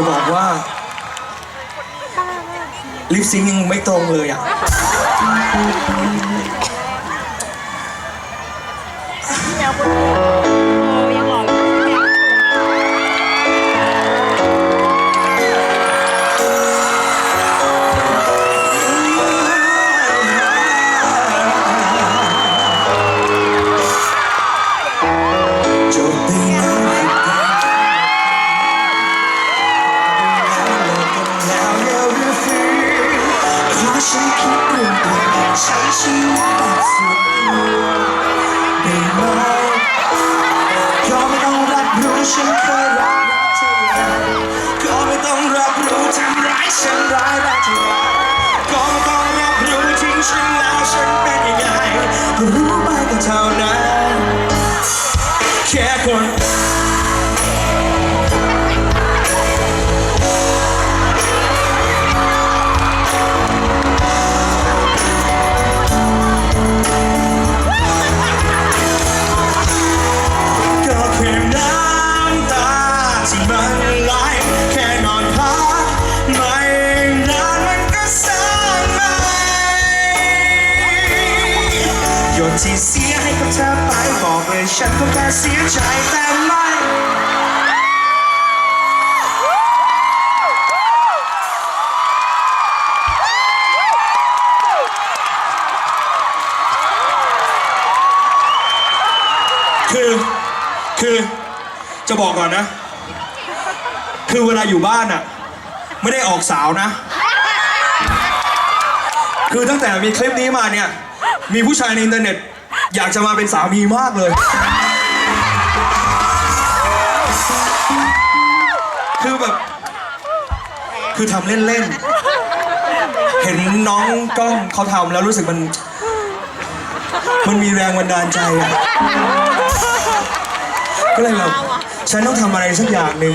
จะบอกว่าลิปซิงยังไม่ตรงเลยอะยั ขอฉันคิดเรื่องอื่นใช้ชีวิตแบบส่วนตัวได้ไหมก็ไม่ต้องรับรู้ฉันเคยรักรักเธอก็ไม่ต้องรับรู้ทำร้ายฉันร้ายรักเธอก็ไม่ต้องรับรู้ทิ้งฉันแล้วฉันเป็นยังไงก็รู้ไปก็เท่านั้นแค่คน ที่เสียให้กับเธอไปบอกเลยฉันก็แค่เสียใจแต่ไม่คือคือจะบอกก่อนนะ คือเวลาอยู่บ้านอะไม่ได้ออกสาวนะ คือตั้งแต่มีคลิปนี้มาเนี่ย มีผู้ชายในอินเทอร์เน็ต อยากจะมาเป็นสามีมากเลย คือแบบ คือทำเล่นๆ เห็นน้องกล้องเขาทำแล้วรู้สึกมัน มันมีแรงบันดาลใจอะก็เลยแบบฉันต้องทำอะไรสักอย่างหนึ่ง